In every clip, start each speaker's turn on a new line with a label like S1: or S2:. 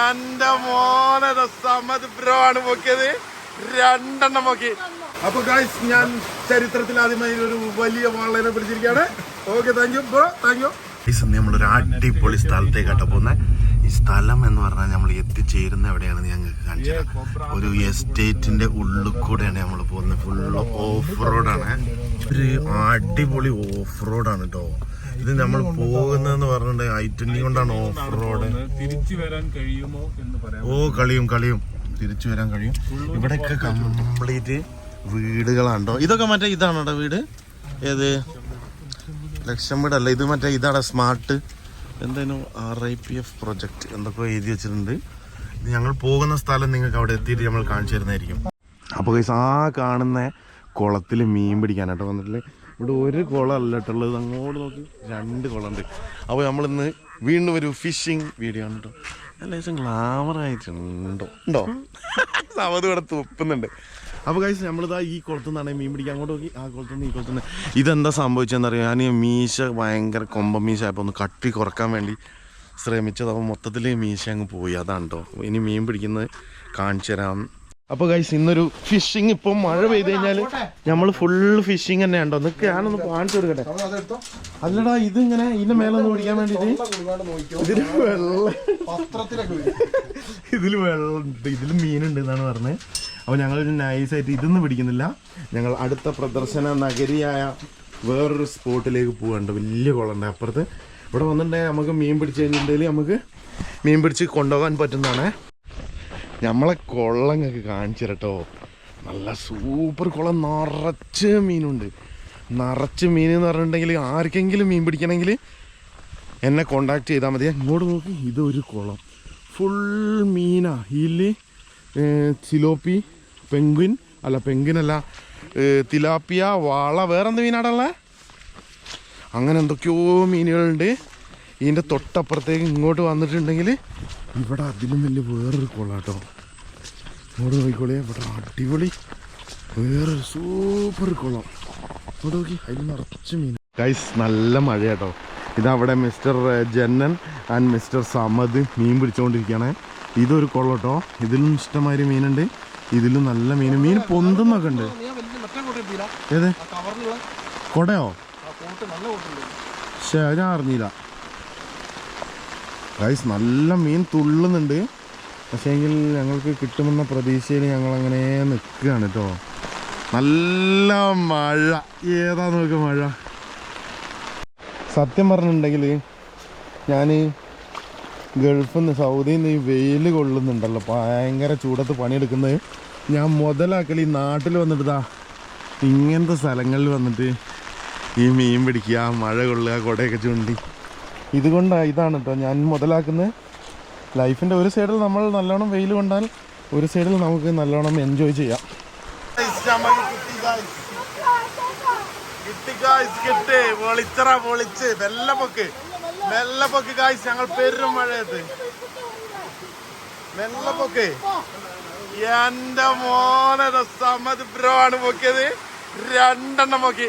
S1: എന്റെ മോനെ സമത് ബ്രോ ആണ് പൊക്കിയത് രണ്ടെണ്ണം പൊക്കി അപ്പൊ ഗായ്സ് ഞാൻ ചരിത്രത്തിൽ ആദ്യമായി ഒരു വലിയ വാളനെ പിടിച്ചിരിക്കുകയാണ് okay thank you bro thank you നമ്മളൊരു അടിപൊളി സ്ഥലത്തേക്കാട്ടോ പോകുന്നത് ഈ സ്ഥലം എന്ന് പറഞ്ഞാൽ നമ്മൾ എത്തിച്ചേരുന്ന എവിടെയാണെന്ന് ഞങ്ങൾക്ക് കാണിച്ചത്. ഒരു എസ്റ്റേറ്റിന്റെ ഉള്ളിൽ കൂടെയാണ് നമ്മൾ പോകുന്നത്. ഫുള്ള് ഓഫ് റോഡാണ് ഒരു അടിപൊളി ഓഫ് റോഡാണ് കേട്ടോ. ഇത് നമ്മൾ പോകുന്നതെന്ന് പറഞ്ഞിട്ട് ഐ ട്വന്റി കൊണ്ടാണ് ഓഫ് റോഡ്
S2: തിരിച്ചു വരാൻ കഴിയുമോ എന്ന് പറയാം
S1: ഓ കളിയും കളിയും. തിരിച്ചു വരാൻ കഴിയും. ഇവിടെയൊക്കെ കംപ്ലീറ്റ് വീടുകളാണ്ടോ ഇതൊക്കെ മറ്റേ ഇതാണോ വീട്? ഏത്? ലക്ഷം വീടല്ല. ഇത് മറ്റേ ഇതാണ് സ്മാർട്ട്. എന്തായാലും R I P F project എന്തൊക്കെ എഴുതി വെച്ചിട്ടുണ്ട്. ഞങ്ങൾ പോകുന്ന സ്ഥലം നിങ്ങൾക്ക് അവിടെ എത്തിയിട്ട് നമ്മൾ കാണിച്ചു തരുന്നതായിരിക്കും. അപ്പോൾ ആ കാണുന്ന കുളത്തിൽ മീൻ പിടിക്കാനായിട്ട് വന്നിട്ടില്ലേ ഇവിടെ ഒരു കുളം അല്ല കേട്ടുള്ളത് അങ്ങോട്ട് നോക്കി. രണ്ട് കുളമുണ്ട്. അപ്പോൾ നമ്മളിന്ന് വീണ്ടും ഒരു ഫിഷിംഗ് വീഡിയോ ആണ് കേട്ടോ. നല്ല ദിവസം ഗ്ലാമർ ആയിട്ടുണ്ടോ. ഉണ്ടോ? അവത് ഇവിടെ തുപ്പുന്നുണ്ട്. അപ്പോൾ കഴിച്ച് നമ്മളിതാ ഈ കുളത്തു നിന്നാണ് മീൻ പിടിക്കാൻ. അങ്ങോട്ട് നോക്കി. ആ കുളത്തു നിന്ന് ഈ കുളത്തു നിന്ന്. ഇതെന്താ സംഭവിച്ചതെന്നറിയാം ഞാൻ മീശ ഭയങ്കര കൊമ്പ മീശ ആയപ്പോൾ ഒന്ന് കട്ടി കുറയ്ക്കാൻ വേണ്ടി ശ്രമിച്ചത്. അപ്പോൾ മൊത്തത്തിൽ മീശ അങ്ങ് പോയി. അതാണ് കേട്ടോ ഇനി മീൻ പിടിക്കുന്നത് കാണിച്ചു തരാം അപ്പോൾ ഗൈസ് ഇന്നൊരു ഫിഷിങ് ഇപ്പൊ മഴ പെയ്ത് കഴിഞ്ഞാൽ നമ്മൾ ഫുൾ ഫിഷിങ് തന്നെ ഉണ്ടോ നിക്ക് ഞാനൊന്ന് കാണിച്ചു കൊടുക്കട്ടെ? അല്ലടാ ഇത് ഇങ്ങനെ ഇതിന്റെ മേലെ ഒന്ന് പിടിക്കാൻ വേണ്ടിട്ട്. ഇതിൽ വെള്ളം. ഇതിൽ വെള്ളമുണ്ട്. ഇതിൽ മീനുണ്ട് എന്നാണ് പറഞ്ഞത് അപ്പൊ ഞങ്ങൾ നൈസായിട്ട് ഇതൊന്നും പിടിക്കുന്നില്ല. ഞങ്ങൾ അടുത്ത പ്രദർശന നഗരിയായ വേറൊരു സ്പോട്ടിലേക്ക് പോകാണ്ട് വലിയ കുളമുണ്ട് അപ്പുറത്ത്. ഇവിടെ വന്നിട്ടുണ്ടെങ്കിൽ നമുക്ക് മീൻ പിടിച്ച് കഴിഞ്ഞിട്ടുണ്ടെങ്കിൽ നമുക്ക് മീൻ പിടിച്ച് കൊണ്ടുപോകാൻ പറ്റുന്നതാണ്. നമ്മളെ കൊള്ളങ്ങൾക്ക് കാണിച്ചു തരട്ടോ നല്ല സൂപ്പർ കുളം നിറച്ച് മീനുണ്ട്. നിറച്ച് മീൻ എന്ന് പറഞ്ഞിട്ടുണ്ടെങ്കിൽ ആർക്കെങ്കിലും മീൻ പിടിക്കണമെങ്കിൽ എന്നെ കോണ്ടാക്ട് ചെയ്താൽ മതി. ഇങ്ങോട്ട് നോക്കി ഇതൊരു കുളം. ഫുൾ മീനാ. ഇല്ലി ചിലോപ്പി പെങ്കുൻ അല്ല പെങ്കുനല്ല തിലാപ്പിയ വാള വേറെന്ത് മീനാടുള്ള അങ്ങനെ എന്തൊക്കെയോ മീനുകളുണ്ട്. ഇതിന്റെ തൊട്ടപ്പുറത്തേക്ക് ഇങ്ങോട്ട് വന്നിട്ടുണ്ടെങ്കിൽ ഇവിടെ അതിലും വലിയ വേറൊരു കുളം കേട്ടോ ഇങ്ങോട്ട് നോക്കിക്കോളിയെ ഇവിടെ അടിപൊളി. വേറെ സൂപ്പർ കുളം. അവിടെ നോക്കി അതിൽ നിറച്ച് മീൻ. ഗൈസ് നല്ല മഴ കേട്ടോ ഇതവിടെ mister Jannan and mister Samad മീൻ പിടിച്ചുകൊണ്ടിരിക്കുകയാണ് ഇതൊരു കുളം കേട്ടോ ഇതിലും ഇഷ്ടമായൊരു മീനുണ്ട്. ഇതിലും നല്ല മീൻ മീൻ പൊന്തുന്നൊക്കെ ഉണ്ട് ഏത്? കൊടയോ? പക്ഷേ ഞാൻ അറിഞ്ഞില്ല. ഗൈസ് നല്ല മീൻ തുള്ളുന്നുണ്ട്. പക്ഷേങ്കിൽ ഞങ്ങൾക്ക് കിട്ടുമെന്ന പ്രതീക്ഷയിൽ ഞങ്ങൾ അങ്ങനെ നിൽക്കുകയാണ് കേട്ടോ നല്ല മഴ. ഏതാ നോക്ക് മഴ? സത്യം പറഞ്ഞിട്ടുണ്ടെങ്കിൽ ഞാൻ ഗൾഫിൽ നിന്ന് സൗദിയിൽ നിന്ന് ഈ വെയിൽ കൊള്ളുന്നുണ്ടല്ലോ. ഭയങ്കര ചൂടത്ത് പണിയെടുക്കുന്നത്. ഞാൻ മുതലാക്കൽ ഈ നാട്ടിൽ വന്നിട്ടാ ഇങ്ങനത്തെ സ്ഥലങ്ങളിൽ വന്നിട്ട് ഈ മീൻ പിടിക്കുക മഴ കൊള്ളുക കുടയൊക്കെ ചൂണ്ടി. ഇതുകൊണ്ടാണ് ഇതാണ് കേട്ടോ ഞാൻ മുതലാക്കുന്നത് ലൈഫിന്റെ ഒരു സൈഡിൽ നമ്മൾ നല്ലോണം വെയിൽ കൊണ്ടാൽ ഒരു സൈഡിൽ നമുക്ക് നല്ലോണം എൻജോയ് ചെയ്യാം. പൊളിച്ചറ പൊളിച്ച്. കായ്സ് ഞങ്ങൾ പെരും മഴയത്ത്. മെല്ലപ്പൊക്ക് എന്റെ മോനെ സമത് ബ്രോ ആണ് പൊക്കിയത്. രണ്ടെണ്ണം പൊക്കി.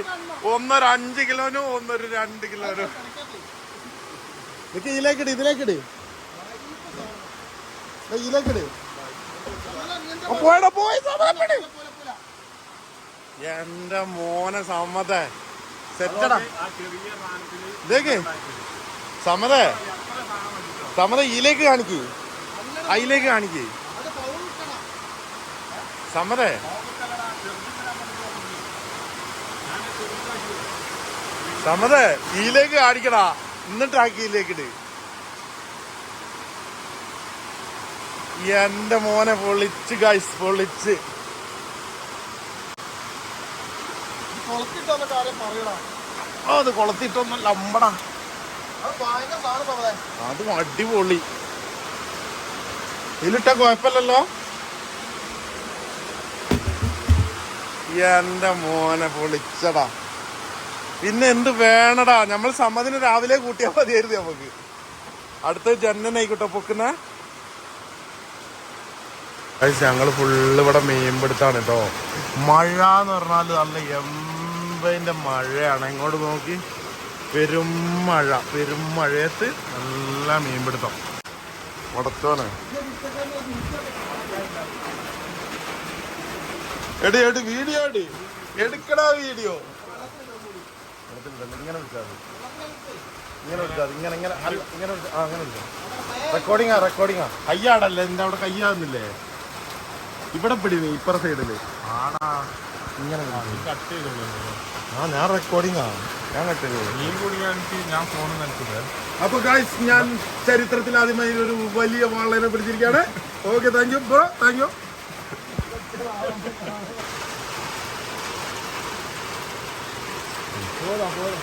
S1: ഒന്നൊരു അഞ്ച് കിലോനും ഒന്നൊരു രണ്ട് കിലോനും. ഇതിലേക്കിടി ഇതിലേക്കിട് ഇതിലേക്കിട്. ആ, പോയി. എന്റെ മോനെ സമ്മതേ. സെറ്റടാ. ഇതേക്ക്. സമതേ സമത ഇതിലേക്ക് കാണിക്ക്. അതിലേക്ക് കാണിക്ക്. സമതേ സമതേ ഇതിലേക്ക് കാണിക്കടാ. എന്നിട്ട് ആക്കി എന്റെ മോനെ പൊളിച്ച് ഗൈസ് പൊളിച്ച്. അത് കൊളത്തിട്ടൊന്നല്ല ലമ്പടാ. അത് അടിപൊളി. ഇതിലിട്ട കുഴപ്പമില്ലല്ലോ? എന്റെ മോനെ പൊളിച്ചടാ. പിന്നെ എന്ത് വേണടാ? നമ്മൾ സമ്മതിന് രാവിലെ കൂട്ടിയാൽ മതിയായിരുന്നു നമുക്ക്. അടുത്ത ജന്നനായിക്കോട്ടെ പൊക്കുന്ന. ഞങ്ങൾ ഫുള്ള് ഇവിടെ മീൻപിടുത്താണ് കേട്ടോ മഴ എന്ന് പറഞ്ഞാൽ നല്ല എമ്പതിന്റെ മഴയാണ്. ഇങ്ങോട്ട് നോക്കി. പെരും മഴ പെരും മഴയത്ത് നല്ല മീൻ മീൻപിടുത്തം ഉടത്തോനെ എടി എടി വീഡിയോ എടി. എടുക്കടാ വീഡിയോ. ഇങ്ങനെ ഇങ്ങനെ ഇങ്ങനെ ഇങ്ങനെ ഇങ്ങനെ ആ അങ്ങനെ റെക്കോർഡിങ്ങാ റെക്കോർഡിങ്ങാ കയ്യാടല്ലേ? എന്റെ അവിടെ കയ്യാകുന്നില്ലേ ഇവിടെ പിടിവേ ഇപ്പറ സൈഡിൽ ഇങ്ങനെ ആ ഞാൻ
S2: റെക്കോർഡിംഗ് ആണ്. ഞാൻ കട്ട്
S1: അപ്പൊ ഗായ്സ് ഞാൻ ചരിത്രത്തിൽ ആദ്യമായി ഒരു വലിയ വാളനെ പിടിച്ചിരിക്കുകയാണ്. Okay thank you bro thank you
S2: പോരാ പോരാ